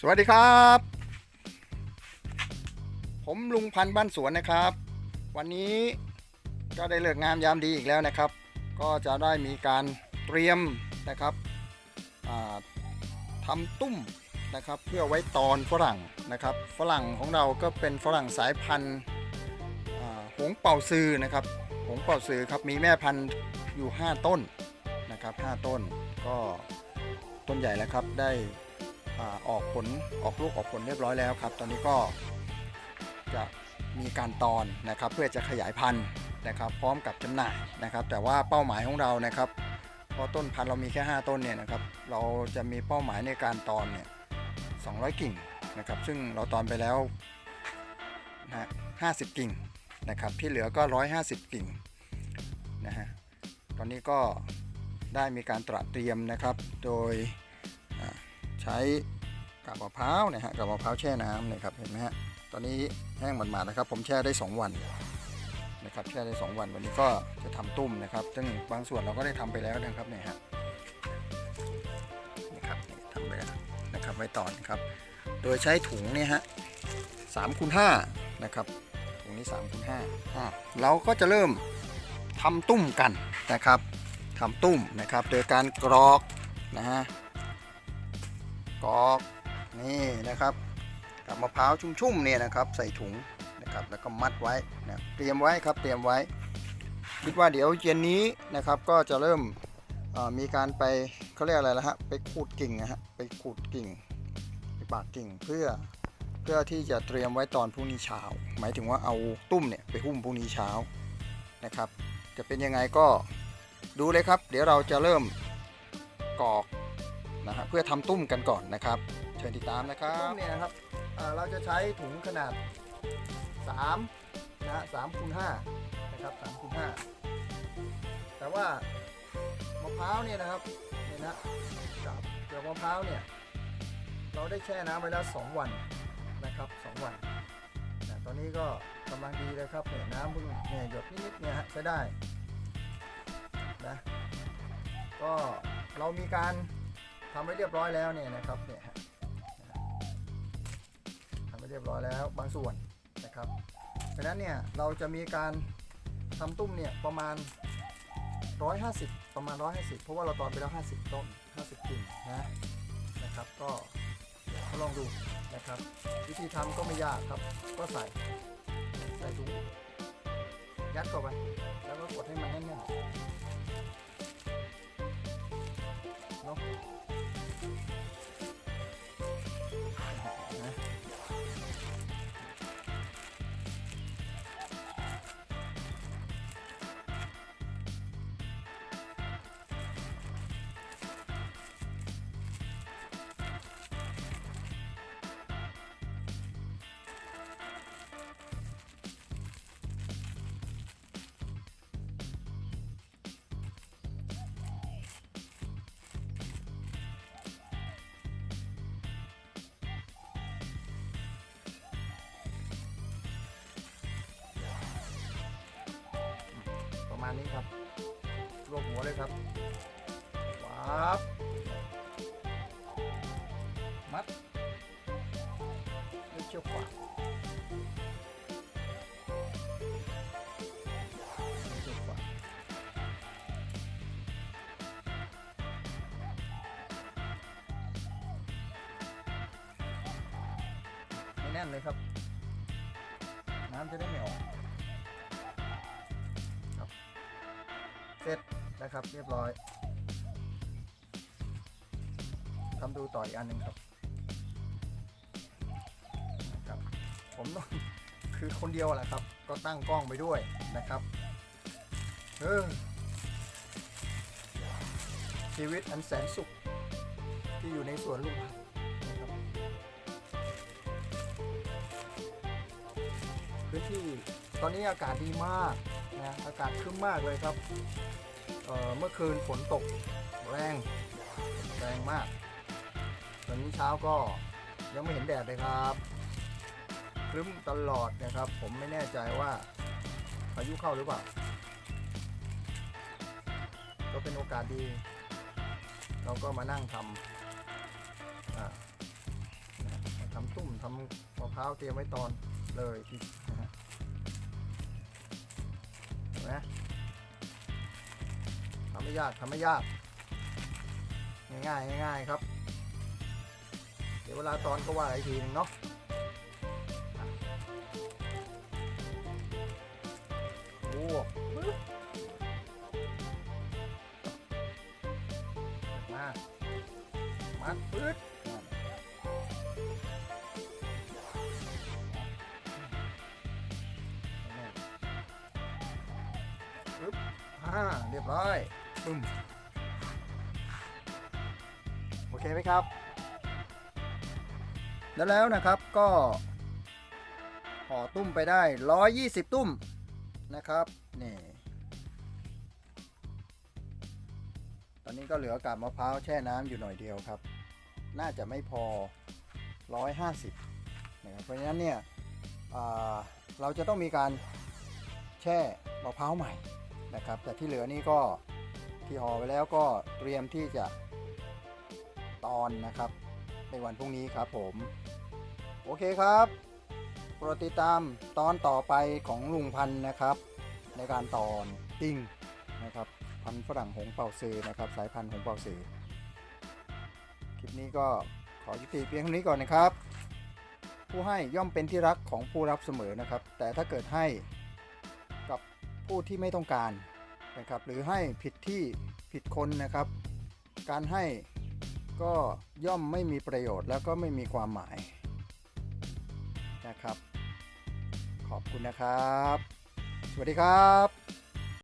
สวัสดีครับ ผมลุงพันธ์บ้านสวนนะครับ วันนี้ก็ได้เลิกงามยามดีอีกแล้วนะครับ ก็จะได้มีการเตรียมนะครับอ่าทำตุ้มนะครับเพื่อไว้ตอนฝรั่งนะครับ ฝรั่งของเราก็เป็นฝรั่งสายพันธุ์หงเป่าซือนะครับหงเป่าซือครับมีแม่พันธุ์อยู่ 5 ต้นนะครับ5ต้นก็ต้นใหญ่แล้วครับได้ อออกผลออกลูกออกผลเรียบร้อยแล้วครับ ตอนนี้ก็จะมีการตอนนะครับเพื่อจะขยายพันธุ์นะครับ พร้อมกับจำหน่ายนะครับ แต่ว่าเป้าหมายของเรานะครับเพราะต้นพันธุ์เรามีแค่ 5 ต้นเนี่ยนะครับ เราจะมีเป้าหมายในการตอนเนี่ย200 กิ่งนะครับ ซึ่งเราตอนไปแล้วนะ50 กิ่งนะครับ ที่เหลือก็ 150 กิ่งนะฮะตอนนี้ก็ได้มีการตระเตรียมนะครับโดย ใช้กาบมะพร้าวนะฮะกาบมะพร้าวแช่น้ำนะครับเห็นไหมฮะตอนนี้แห้งหมาดๆนะครับ ผมแช่ได้ 2 วันนะครับแช่ได้ 2 วันวันนี้ก็จะทำตุ้มนะครับ ซึ่งบางส่วนเราก็ได้ทำไปแล้วนะครับเนี่ยฮะนี่ครับนี่ทำไปแล้วนะครับไว้ต่อนะครับ โดยใช้ถุงเนี่ยฮะสามคูณห้านะครับถุงนี้3คูณห้าอะเราก็จะเริ่มทำตุ้มกันนะครับทำตุ้มนะครับ โดยการกรอกนะฮะ กรอกนี่นะครับกับมะพร้าวชุ่มๆเนี่ยนะครับ ใส่ถุงนะครับแล้วก็มัดไว้นะเตรียมไว้ครับเตรียมไว้ คิดว่าเดี๋ยวเย็นนี้นะครับก็จะเริ่มมีการไปเขาเรียกอะไรละฮะไปขูดกิ่งนะฮะไปขูดกิ่งไปปากกิ่งเพื่อเพื่อที่จะเตรียมไว้ตอนพรุ่งนี้เช้า หมายถึงว่าเอาตุ้มเนี่ยไปหุ้มพรุ่งนี้เช้านะครับ จะเป็นยังไงก็ดูเลยครับ เดี๋ยวเราจะเริ่มกรอก นะฮะเพื่อทำตุ้มกันก่อนนะครับ เชิญติดตามนะครับตุ้มเนี่ยนะครับเเราจะใช้ถุงขนาด3นะฮะสามคูณห้านะครับสามคูณห้าแต่ว่ามะพร้าวเนี่ยนะครับเนี่ยนะกับเกลือมะพร้าวเนี่ยเราได้แช่น้ำไว้แล้ว2วันนะครับ2วันนะตอนนี้ก็กำลังดีเลยครับเนี่ยน้ำเพิ่งเนี่ยหยดนิดๆเนี่ยฮะใช้ได้นะก็เรามีการ ทำไว้เรียบร้อยแล้วเนี่ยนะครับเนี่ยทำไว้เรียบร้อยแล้วบางส่วนนะครับดังนั้นเนี่ยเราจะมีการทำตุ้มเนี่ยประมาณ 150 ประมาณ 150 เพราะว่าเราตอนไปแล้ว 50 ต้น 50กิ่งนะนะครับก็ทดลองดูนะครับ วิธีทำก็ไม่ยากครับ ก็ใส่ใส่ถุงยัดเข้าไป แล้วก็กดให้มันแน่นๆเนาะ มาณนี้ครับรวบหัวเลยครับวับมัดด้วยเชือกฟางด้วยเชือกฟาไม่แน่นเลยครับ น้ำจะได้ไม่ออก เสร็จนะครับ เรียบร้อยทำดูต่ออีกอันหนึ่งครับนะครับ ผมต้องคือคนเดียวแหละครับ ก็ตั้งกล้องไปด้วยนะครับเออชีวิตอันแสนสุข ที่อยู่ในสวนลุงพันธุ์นะครับพื้นที่ตอนนี้อากาศดีมาก นะอากาศครึ้มมากเลยครับเเมื่อคืนฝนตกแรงแรงมากตอนนี้เช้าก็ยังไม่เห็นแดดเลยครับครึ้มตลอดนะครับ ผมไม่แน่ใจว่าพายุเข้าหรือเปล่า ก็เป็นโอกาสดี เราก็มานั่งทำอ่านะทำมะพร้าวเตรียมไว้ตอนเลยที่ นะทำไม่ยากทำไม่ยาก ง่ายๆง่ายๆครับ เดี๋ยวเวลาตอนก็ว่าอีกทีหนึงเนาะโอ้มา มัดปึ๊ด อ่าเรียบร้อยปึ้มโอเคไหมครับ แล้วแล้วนะครับก็ห่อตุ้มไปได้ 120 ตุ้มนะครับนี่ตอนนี้ก็เหลือกาบมะพร้าวแช่น้ำอยู่หน่อยเดียวครับ น่าจะไม่พอ 150นะครับเพราะฉะนั้นเนี่ยอ่าเราจะต้องมีการแช่มะพร้าวใหม่ นะครับ แต่ที่เหลือนี่ก็ที่ห่อไปแล้วก็เตรียมที่จะตอนนะครับ ในวันพรุ่งนี้ครับผม โอเคครับโปรดติดตามตอนต่อไปของลุงพันนะครับ ในการตอนปิ้งนะครับพันฝรั่งหงเป่าซือนะครับ สายพันธุ์หงเป่าซือคลิปนี้ก็ขอยุติเพียงเท่านี้ก่อนนะครับ ผู้ให้ย่อมเป็นที่รักของผู้รับเสมอนะครับ แต่ถ้าเกิดให้ ผู้ที่ไม่ต้องการนะครับ หรือให้ผิดที่ผิดคนนะครับ การให้ก็ย่อมไม่มีประโยชน์แล้วก็ไม่มีความหมายนะครับ ขอบคุณนะครับ สวัสดีครับ